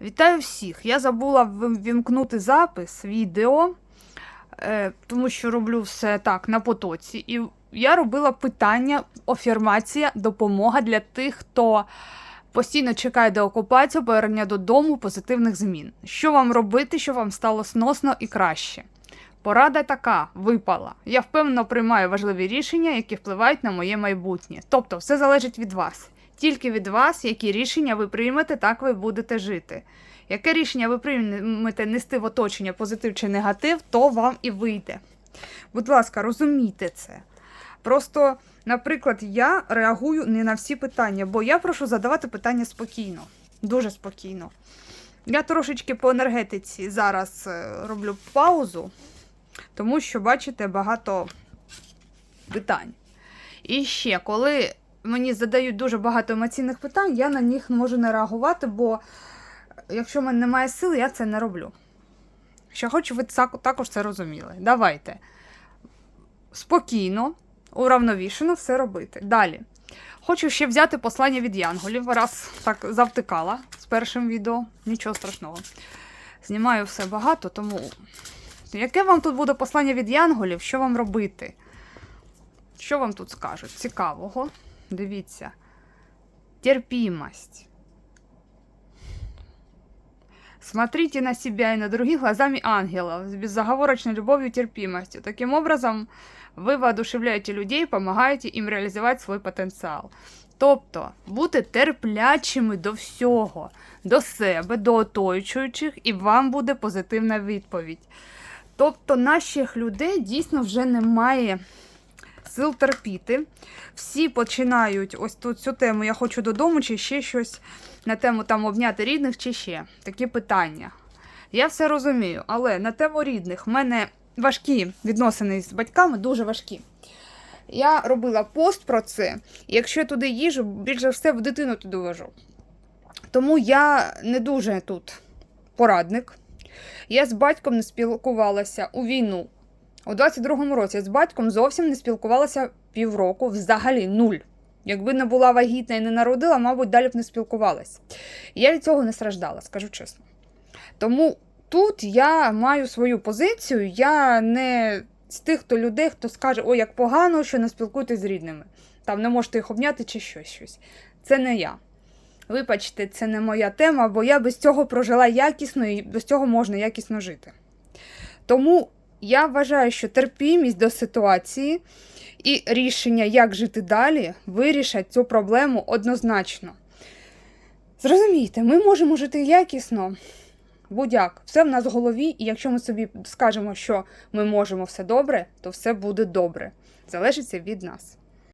Вітаю всіх! Я забула вімкнути запис відео, е, тому що роблю все так на потоці. І я робила питання, афірмація, допомога для тих, хто постійно чекає деокупацію, повернення додому, позитивних змін. Що вам робити, щоб вам стало сносно і краще? Порада така випала. Я впевнено приймаю важливі рішення, які впливають на моє майбутнє. Тобто, все залежить від вас. Тільки від вас, які рішення ви приймете, так ви будете жити. Яке рішення ви приймете нести в оточення позитив чи негатив, то вам і вийде. Будь ласка, розумійте це. Просто, наприклад, я реагую не на всі питання, бо я прошу задавати питання спокійно, дуже спокійно. Я трошечки по енергетиці зараз е, роблю паузу, тому що, бачите, багато питань. І ще, коли мені задають дуже багато емоційних питань, я на них можу не реагувати, бо якщо в мене немає сили, я це не роблю. Ще хочу, ви також це розуміли. Давайте. Спокійно, уравновішено все робити. Далі. Хочу ще взяти послання від Янголів, раз так завтикала з першим відео. Нічого страшного. Знімаю все багато, тому. Яке вам тут буде послання від Янголів? Що вам робити? Що вам тут скажуть? Цікавого. Дивіться. Терпимость. Смотрите на себя и на других глазами ангелов, с безоговорочной любовью и терпимостью. Таким образом, ви воодушевляєте людей, допомагаєте їм реалізувати свій потенціал. Тобто, бути терплячими до всього, до себе, до оточуючих, і вам буде позитивна відповідь. Тобто, наших людей дійсно вже немає сил терпіти. Всі починають ось тут цю тему Я хочу додому, чи ще щось на тему там обняти рідних, чи ще такі питання. Я все розумію, але на тему рідних в мене важкі відносини з батьками, дуже важкі. Я робила пост про це, і якщо я туди їжу, більше все в дитину туди вожу. Тому я не дуже тут порадник. Я з батьком не спілкувалася у війну. У 22-му році з батьком зовсім не спілкувалася півроку, взагалі нуль. Якби не була вагітна і не народила, мабуть, далі б не спілкувалася. Я від цього не страждала, скажу чесно. Тому тут я маю свою позицію, я не з тих хто людей, хто скаже, ой, як погано, що не спілкуєтесь з рідними. Там не можете їх обняти чи щось. щось. Це не я. Вибачте, це не моя тема, бо я без цього прожила якісно і без цього можна якісно жити. Тому я вважаю, що терпімість до ситуації і рішення, як жити далі, вирішать цю проблему однозначно. Зрозумійте, ми можемо жити якісно, будь-як, все в нас в голові, і якщо ми собі скажемо, що ми можемо все добре, то все буде добре. Залежиться від нас.